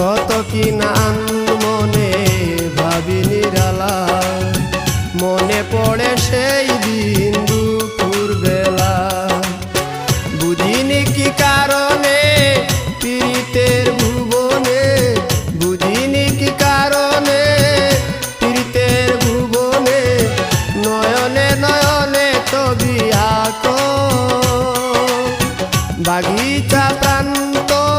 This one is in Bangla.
কত কি নান মনে ভাবি নিরালা। মনে পড়ে সেই দিন দুপুর বেলা। বুঝিনি কি কারণে পীড়িতের ভুবনে? বুঝিনি কি কারণে পীড়িতের ভুবনে? নয়নে নয়নে তবি আক। বাগিচা প্রান্তর